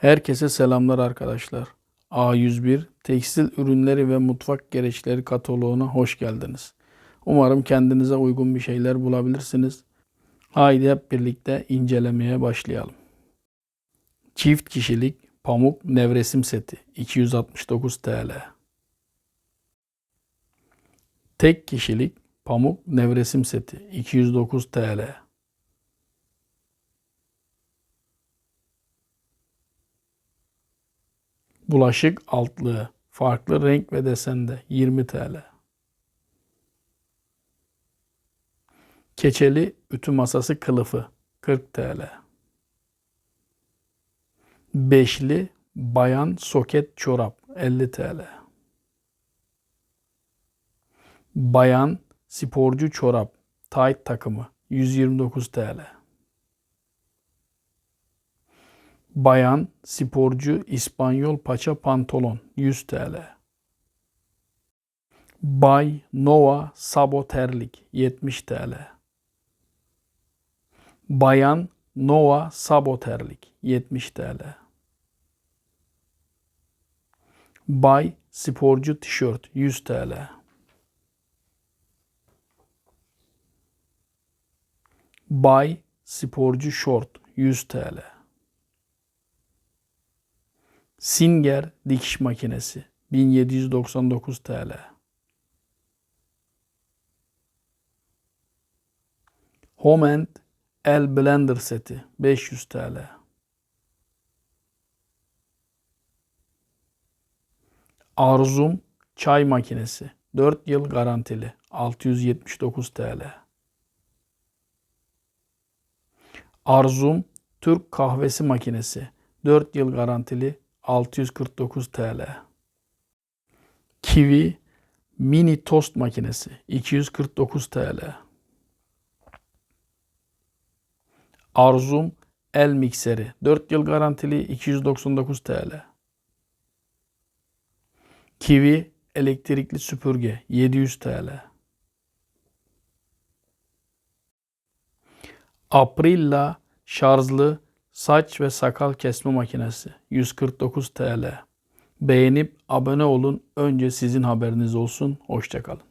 Herkese selamlar arkadaşlar. A101 tekstil ürünleri ve mutfak gereçleri kataloğuna hoş geldiniz. Umarım kendinize uygun bir şeyler bulabilirsiniz. Haydi hep birlikte incelemeye başlayalım. Çift kişilik pamuk nevresim seti 269 TL. Tek kişilik pamuk nevresim seti 209 TL. Bulaşık altlığı farklı renk ve desende 20 TL. Keçeli ütü masası kılıfı 40 TL. Beşli bayan soket çorap 50 TL. Bayan sporcu çorap tight takımı 129 TL. Bayan sporcu İspanyol paça pantolon 100 TL. Bay Nova Sabo terlik 70 TL. Bayan Nova Sabo terlik 70 TL. Bay sporcu tişört 100 TL. Bay sporcu şort 100 TL. Singer dikiş makinesi 1799 TL. Homend el blender seti 500 TL. Arzum çay makinesi 4 yıl garantili 679 TL. Arzum Türk kahvesi makinesi 4 yıl garantili 649 TL. Kiwi mini tost makinesi 249 TL. Arzum el mikseri 4 yıl garantili 299 TL. Kiwi elektrikli süpürge 700 TL. Aprilla şarjlı saç ve sakal kesme makinesi 149 TL. Beğenip abone olun. Önce sizin haberiniz olsun. Hoşçakalın.